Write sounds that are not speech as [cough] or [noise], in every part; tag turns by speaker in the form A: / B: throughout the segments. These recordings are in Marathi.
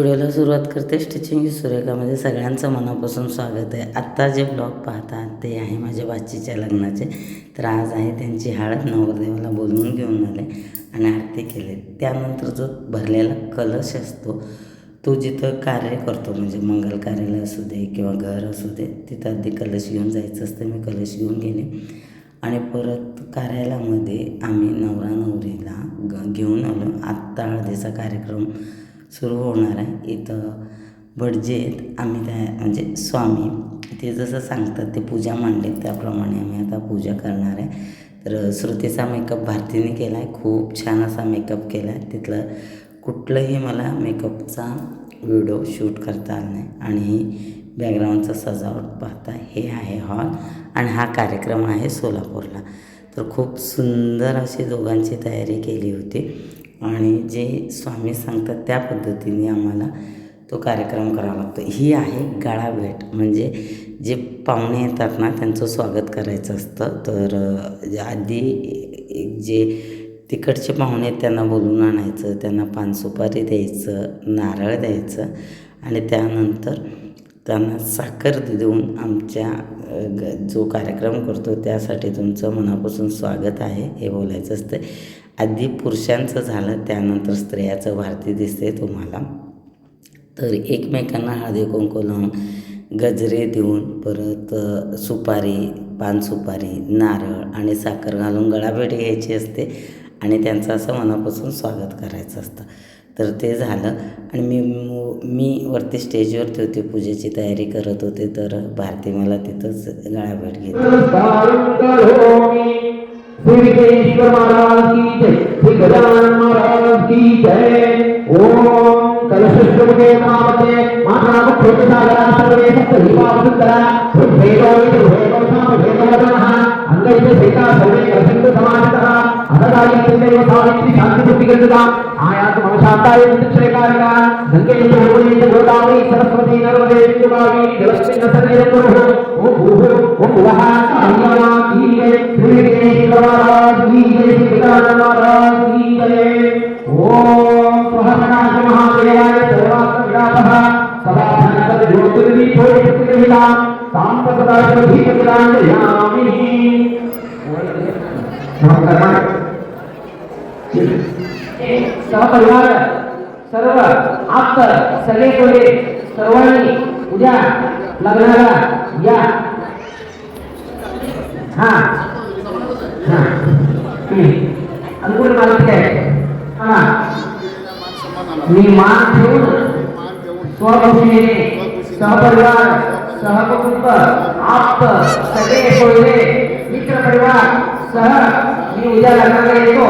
A: व्हिडिओला सुरुवात करते. स्टिचिंग सुरेखामध्ये सगळ्यांचं मनापासून स्वागत आहे. आत्ता जे ब्लॉग पाहतात ते आहे माझ्या बाचीच्या लग्नाचे. तर आज आहे त्यांची हळद. नवरदेवाला बोलवून घेऊन आले आणि आरती केले. त्यानंतर जो भरलेला कलश असतो तो जिथं कार्य करतो म्हणजे मंगल कार्यालय असू दे किंवा घर असू दे तिथं अगदी कलश घेऊन जायचं असतं. मी कलश घेऊन गेले. आणि परत कार्यालयामध्ये आम्ही नवरा नवरीला ग घेऊन आलो. आत्ता हळदीचा कार्यक्रम सुरू होणार आहे. इथं भटजेत आम्ही त्या म्हणजे स्वामी. ते जसं सांगतात ते पूजा मांडले त्याप्रमाणे आम्ही आता पूजा करणार आहे. तर श्रुतीचा मेकअप भारतीने केला आहे खूप छान असा मेकअप केला आहे तिथलं कुठलंही मला मेकअपचा व्हिडिओ शूट करता आला नाही. आणि बॅकग्राऊंडचं सजावट पाहता हे आहे हॉल आणि हा कार्यक्रम आहे सोलापूरला. तर खूप सुंदर अशी दोघांची तयारी केली होती. आणि जे स्वामी सांगतात त्या पद्धतीने आम्हाला तो कार्यक्रम करावा लागतो. ही आहे गाळाभेट म्हणजे जे पाहुणे येतात ना त्यांचं स्वागत करायचं असतं. तर आधी जे तिकडचे पाहुणे आहेत त्यांना बोलून आणायचं त्यांना पानसुपारी द्यायचं नारळ द्यायचं आणि त्यानंतर त्यांना साखर देऊन आमच्या ग जो कार्यक्रम करतो त्यासाठी तुमचं मनापासून स्वागत आहे हे बोलायचं असतं. आधी पुरुषांचं झालं त्यानंतर स्त्रियाचं भारती दिसते तुम्हाला. तर एकमेकांना हळदी कुंकू लावून गजरे देऊन परत सुपारी पानसुपारी नारळ आणि साखर घालून गळाभेट घ्यायची असते आणि त्यांचं असं मनापासून स्वागत करायचं असतं. तर ते झालं आणि मी मी वरती स्टेजवरती होते पूजेची तयारी करत होते तर भारती मला तिथंच गळाभेट घेतली.
B: श्री विघ्नेश्वर महाराज की जय श्री गजानन महाराज की जय ओम कलशुष्टमुखे नामते माता मुख्य सागरा सर्वे सप्त हिमावसुंदरा भेदो भेदो साम भेदवदनः अंगैते सेका सर्वे कसिंद समाहितः अनदायि देव सावित्री शांति बुद्धि गंगा आयात मम शांताय निश्चयकारिका गंगे यमुने गोदावरी सरस्वती सर्वदेवी जलस्मिन् सदयकुरुः ॐ भूः ॐ भुवः अन्यमा धीये धीये शिवमाराज धीये शिवमाराज धीये ॐ स्वहनाश महादेवाय सर्वास्तविरातः सभाभनतद ज्योतिर्दीपो प्रतिगृहिता साम्प्रतदाशभीपतिराञ्जयामि सहपरिवार सर्व आप सगळे कोले। सर्वांनी उद्या लग्नाला या. हा. हा. अंकुर मालक आहे हा. मी मान ठेवून स्वखुशीने सहपरिवार सहकुटुंब आप्त सगळे कोळले मित्र परिवार सह मी उद्या लग्नाला येतो.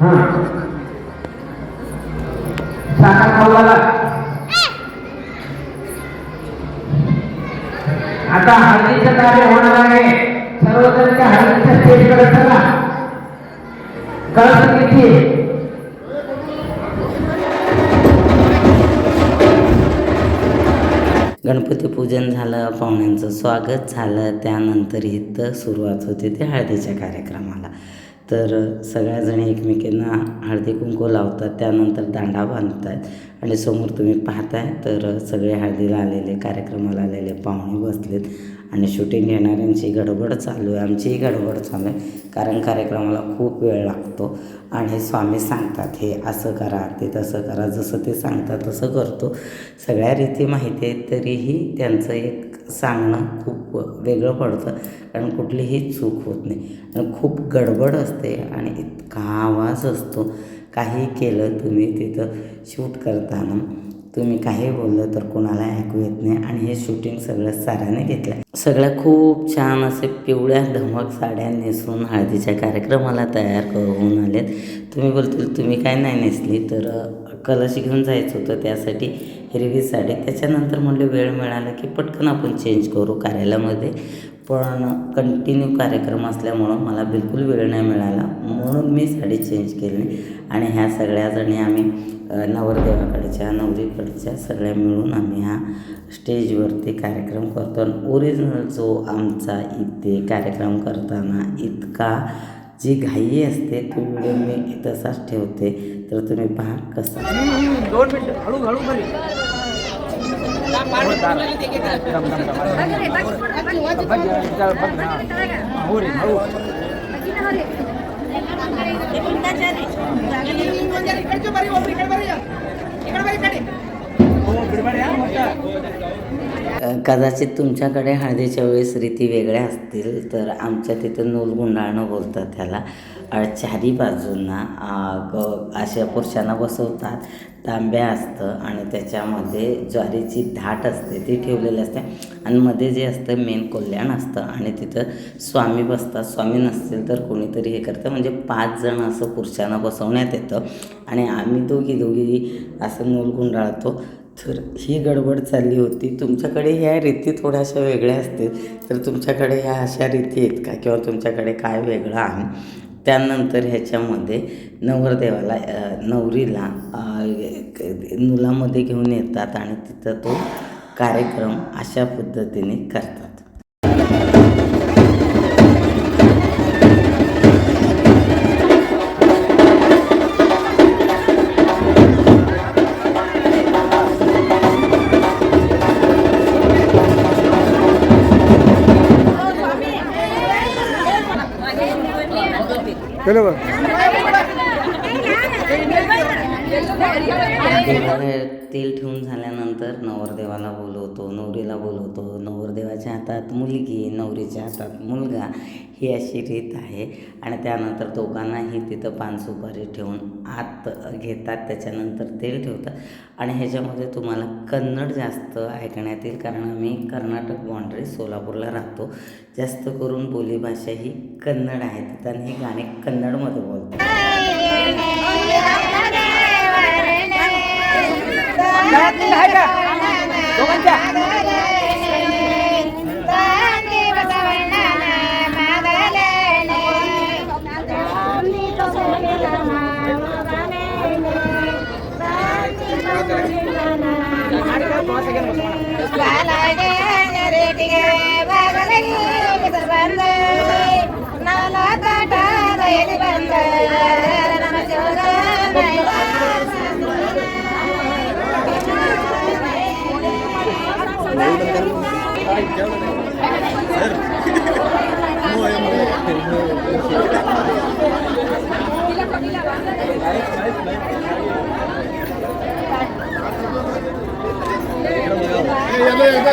B: हा. साखर खाऊ आता हळदीचं कार्य होणार आहे. सर्वजण त्या हळदीच्या स्टेजकडे चला. कळत किती?
A: गणपती पूजन झालं पाहुण्यांचं स्वागत झालं. त्यानंतर इथं सुरुवात होते ते हळदीच्या कार्यक्रमाला. तर सगळ्याजणी एकमेकींना हळदी कुंकू लावतात त्यानंतर दांडा बांधतात. आणि समोर तुम्ही पाहताय तर सगळे हळदीला आलेले कार्यक्रमाला आलेले पाहुणे बसलेत. आणि शूटिंग घेणाऱ्यांची गडबड चालू आहे आमचीही गडबड चालू आहे कारण कार्यक्रमाला खूप वेळ लागतो. आणि स्वामी सांगतात हे असं करा ते तसं करा जसं ते सांगतात तसं करतो. सगळ्या रीती माहिती आहेत तरीही त्यांचं एक सांगणं खूप वेगळं पडतं. कारण कुठलीही चूक होत नाही. आणि खूप गडबड असते आणि इतका आवाज असतो. काही केलं तुम्ही तिथं शूट करताना. तुम्ही काही बोललं तर कोणाला ऐकू येत नाही. आणि हे शूटिंग सगळं साऱ्याने घेतलं सगळ्या खूप छान असे पिवळ्या धमक साड्या नेसून हळदीच्या कार्यक्रमाला तयार होऊन आलेत. तुम्ही बोलतील तुम्ही काय नाही नेसली तर कलश घेऊन जायचं होतं त्यासाठी हिरवी साडी. त्याच्यानंतर म्हणले वेळ मिळाला की पटकन आपण चेंज करू कार्यालयामध्ये. पण कंटिन्यू कार्यक्रम असल्यामुळं मला बिलकुल वेळ नाही मिळाला. म्हणून मी साडी चेंज केली. आणि ह्या सगळ्याजणी आम्ही नवरदेवाकडच्या नवरीकडच्या सगळ्या मिळून आम्ही हा स्टेजवरती कार्यक्रम करतो. आणि ओरिजिनल जो आमचा इथे कार्यक्रम करताना इतका जी घाई असते तो व्हिडिओ मी तसाच ठेवते. तर तुम्ही पहा कसा
C: दोन मिनिटं हळू हळू बरी
A: अ, कदाचित तुमच्याकडे हळदीच्या वेळेस रीती वेगळ्या असतील तर आमच्या तिथं नूल गुंडाळणं बोलतात त्याला. चारी बाजूंना ग अशा पुरुषांना बसवतात. तांब्या असतं आणि त्याच्यामध्ये ज्वारीची धाट असते ती ठेवलेली असते. आणि मध्ये जे असतं मेन कल्याण असतं. आणि तिथं स्वामी बसतात. स्वामी नसतील तर कोणीतरी हे करतं. म्हणजे पाच जण असं पुरुषांना बसवण्यात येतं. आणि आम्ही दोघी दोघी असं नूल गुंडाळतो. तर ही गडबड चालली होती. तुमच्याकडे ह्या रीती थोड्याशा वेगळ्या असतील. तर तुमच्याकडे ह्या अशा रीती आहेत का? किंवा तुमच्याकडे काय वेगळं आहे? त्यानंतर ह्याच्यामध्ये नवरदेवाला नवरीला मुलामध्ये नुलामध्ये घेऊन येतात आणि तिथं तो कार्यक्रम अशा पद्धतीने करतात.
C: बरोबर.
A: देवाला तेल ठेवून झाल्यानंतर नवरदेवाला बोलवतो नवरीला बोलवतो. नवरदेवाच्या हातात मुलगी नवरीच्या हातात मुलगा. ही अशी रीत आहे. आणि त्यानंतर दोघांनाही तिथं पान सुपारी ठेवून आत घेतात. त्याच्यानंतर तेल ठेवतात. आणि ह्याच्यामध्ये तुम्हाला कन्नड जास्त ऐकण्यात येईल. कारण आम्ही कर्नाटक बाँड्री सोलापूरला राहतो. जास्त करून बोलीभाषा ही कन्नड आहे. तिथं आणि ही गाणी कन्नडमध्ये बोलतात. [laughs]
C: आहे का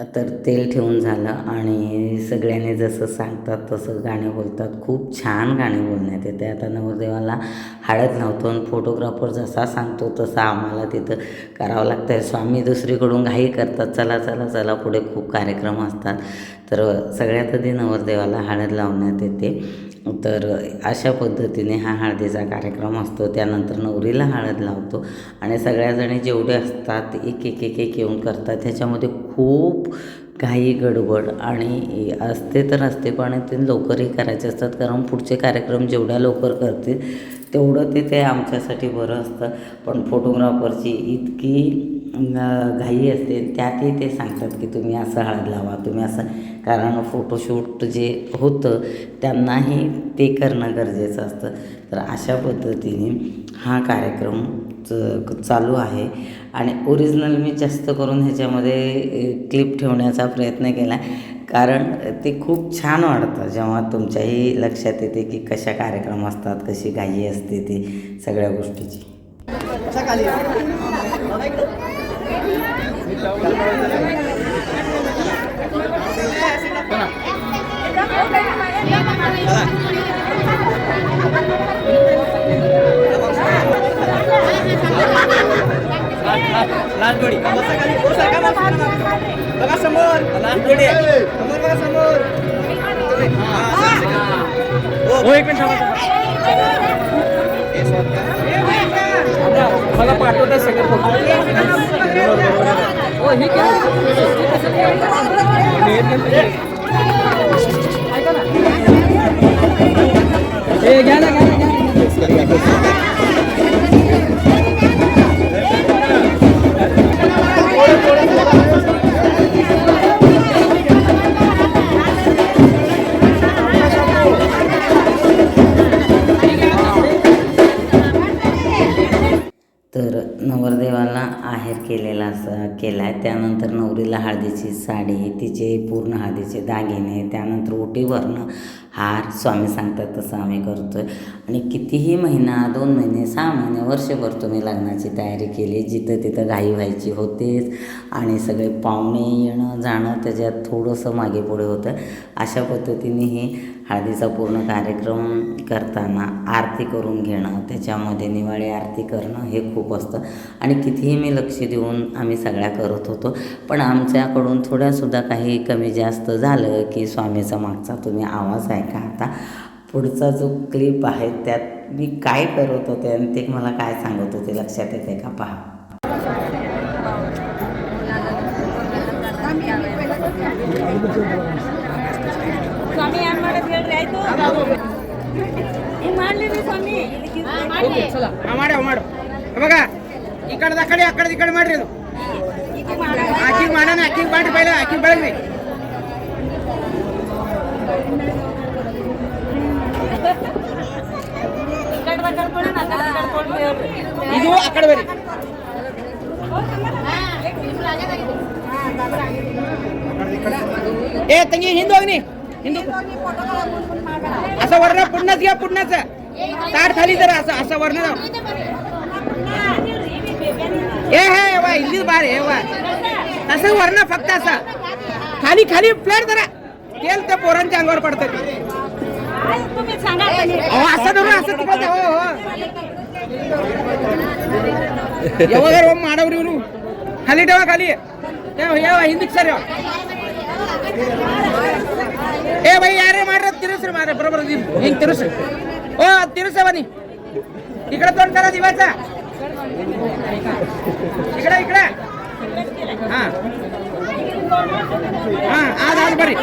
A: तर तेल ठेवून झालं आणि सगळ्यांनी जसं सांगतात तसं गाणे बोलतात. खूप छान गाणे बोलण्यात येते. आता नवरदेवाला हळद लावतो आणि फोटोग्राफर जसा सांगतो तसा आम्हाला तिथं करावं लागतं आहे स्वामी दुसरीकडून घाई करतात. चला चला चला पुढे खूप कार्यक्रम असतात. तर सगळ्यात आधी नवरदेवाला हळद लावण्यात येते. तर अशा पद्धतीने हा हळदीचा कार्यक्रम असतो. त्यानंतर नवरीला हळद लावतो आणि सगळ्याजणी जेवढे असतात एक एक एक एक येऊन करतात. ह्याच्यामध्ये खूप घाई गडबड आणि असते तर असते पण ते लवकरही करायचे असतात. कारण पुढचे कार्यक्रम जेवढ्या लवकर करतील तेवढं ते ते आमच्यासाठी बरं असतं. पण फोटोग्राफरची इतकी घाई असते त्यातही ते सांगतात की तुम्ही असं हळद लावा तुम्ही असं कारण फोटोशूट जे होतं त्यांनाही ते करणं गरजेचं असतं. तर अशा पद्धतीने हा कार्यक्रम च- चालू आहे. आणि ओरिजिनल मी जास्त करून ह्याच्यामध्ये क्लिप ठेवण्याचा प्रयत्न केला. कारण ते खूप छान वाटतं जेव्हा तुमच्याही लक्षात येते की कशा कार्यक्रम असतात कशी घाई असते ती सगळ्या गोष्टीची.
C: अच्छा खाली लालगोडी बघा समोर. लालगोडी समोर बघा समोर. हो एक मिनिट मला
B: पाठवत आहे सगळं हो ही घ्या ना घ्या ना
A: घ्या आहेर केलेला असं केला आहे त्यानंतर नवरीला हळदीची साडी तिचे पूर्ण हळदीचे दागिने त्यानंतर ओटी भरणं हार स्वामी सांगतात तसं आम्ही करतो आहे आणि कितीही महिना दोन महिने सहा महिने वर्षभर तुम्ही लग्नाची तयारी केली जिथं तिथं घाई व्हायची होतेच आणि सगळे पाहुणे येणं जाणं त्याच्यात थोडंसं मागे पुढे होतं. अशा पद्धतीने हे हळदीचा पूर्ण कार्यक्रम करताना आरती करून घेणं त्याच्यामध्ये निवाळी आरती करणं हे खूप असतं. आणि कितीही मी लक्ष देऊन आम्ही सगळ्या करत होतो पण आमच्याकडून थोड्यासुद्धा काही कमी जास्त झालं की स्वामीचा मागचा तुम्ही आवाज आहे ऐका आता पुढचा जो क्लिप आहे त्यात मी काय करत होते आणि ते मला काय सांगत होते लक्षात येते का पहा
C: ಸ್ವಾಮಿ ಏನ್ ಮಾಡೋದು ಹೇಳ್ರಿ ಆಯ್ತು ಹಿಂಗ್ ಮಾಡ್ಲಿರಿ ಸ್ವಾಮಿ
B: ಓಕೆ, ಚಲ. ಹಾ, ಮಾಡು ಮಾಡು ಇವಾಗ ಈ ಕಡೆದ ಆ ಕಡೆ ಆ ಕಡೆ ಈ ಕಡೆ ಮಾಡ್ರಿ ಅದು ಆಕಿಗೆ ಮಾಡೋಣ ಆಕಿಗೆ ಮಾಡ್ರಿ ಬೈಲ ಆಕಿಗೆ ಬೆಳಗ್ರಿ ಇದು ಆ ಕಡೆ ಬರ್ರಿ ए ತಂಗಿ ಹಿಂದೆ ಹೋಗ್ನಿ ಹಿಂದೆ असं वर्ण पुढनच घ्या पुढनच ताट खाली जरा असं असं वर्ण जाऊ ए हे वा इल्लीच बार हे वा तसं वर्ण फक्त असं खाली खाली फ्लॅट जरा तेल त्या पोरांच्या अंगावर पडतं ते.
C: तुम्ही सांगा तरी.
B: अहो असं धरून असं तिकडं हो. हो यावर ओम माडवर येऊन खाली ठेवा खाली ठेवा, या हिंदी सर ए बाई यारे मार तिरुस रे मारे बरोबर हिंग तिरुस ओ तिरुस बनी इकडे तोंड करा दिवाचा इकडे इकडे हा हा आज आज बरी.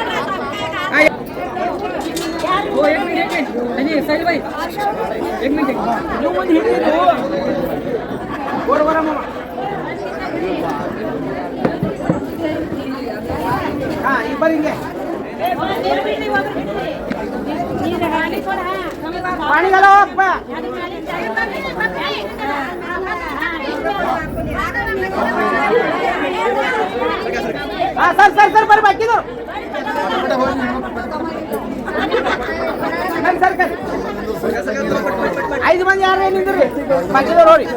B: हा, एक मिनिट एक मिनिट. साईबाई एक मिनिट हो वर वर मामा हा ही बरी पाणी घाला. हो, सर सर सर बरं बाकी सर ಐದು ಮಂದಿ ಯಾರು ಏನಿದ್ರಿ ಬಾಕಿದವ್ರು ಹೋರಿ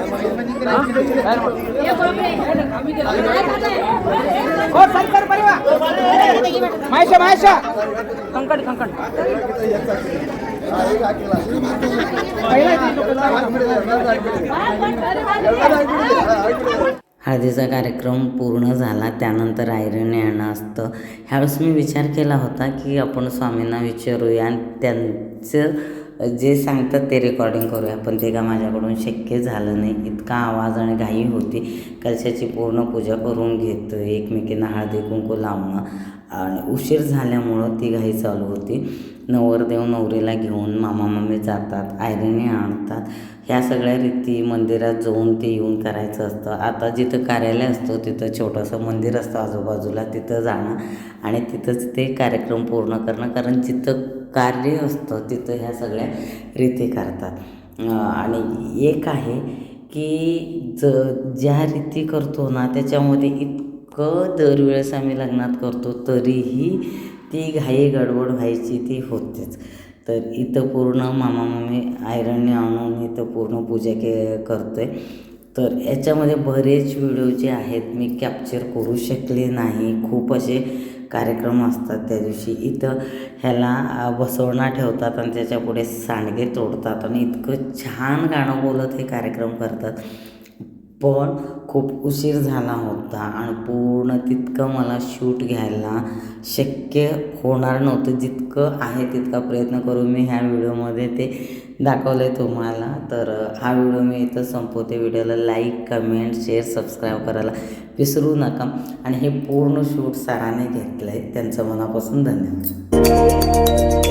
B: ಓ ಸರ್ ಸರ್ ಬರೀವ ಮಹೇಶ ಮಹೇಶ ಕಂಕಡ್ ಕಂಕಡ್
A: हळदीचा कार्यक्रम पूर्ण झाला त्यानंतर आयरन येणं असतं ह्यावेळेस मी विचार केला होता की आपण स्वामींना विचारूया आणि चं जे सांगतात ते रेकॉर्डिंग करूया. पण ते का माझ्याकडून शक्य झालं नाही. इतका आवाज आणि घाई होती. कलशाची पूर्ण पूजा करून घेतो एकमेकींना हळदी कुंकू लावणं. आणि उशीर झाल्यामुळं ती घाई चालू होती. नवरदेव नवरीला घेऊन मामा मम्मी जातात. आयरणी आणतात. ह्या सगळ्या रीती मंदिरात जाऊन ते येऊन करायचं असतं. आता जिथं कार्यालय असतं तिथं छोटंसं मंदिर असतं आजूबाजूला. तिथं जाणं आणि तिथंच ते कार्यक्रम पूर्ण करणं. कारण जिथं कार्य असतं तिथं ह्या सगळ्या रीती करतात. आणि एक आहे की ज ज्या रीती करतो ना त्याच्यामध्ये इतकं दरवेळेस आम्ही लग्नात करतो तरीही ती घाई गडबड व्हायची ती होतेच. तर इथं पूर्ण मामा मामी आयरनने आणून इथं पूर्ण पूजा के करतो आहे तर याच्यामध्ये बरेच व्हिडिओ जे आहेत मी कॅप्चर करू शकले नाही. खूप असे कार्यक्रम असतात त्या दिवशी. इथं ह्याला बसवणा ठेवतात आणि त्याच्यापुढे सांडगे तोडतात आणि इतकं छान गाणं बोलत हे कार्यक्रम करतात. पण खूप उशीर झाला होता आणि पूर्ण तितकं मला शूट घ्यायला शक्य होणार नव्हतं. जितकं आहे तितका प्रयत्न करून मी ह्या व्हिडिओमध्ये ते दाखवलं आहे तुम्हाला. तर हा व्हिडिओ मी इथं संपवते. व्हिडिओला लाईक कमेंट शेअर सबस्क्राईब करायला विसरू नका. आणि हे पूर्ण शूट सराने घेतलं आहे त्यांचं मनापासून धन्यवाद.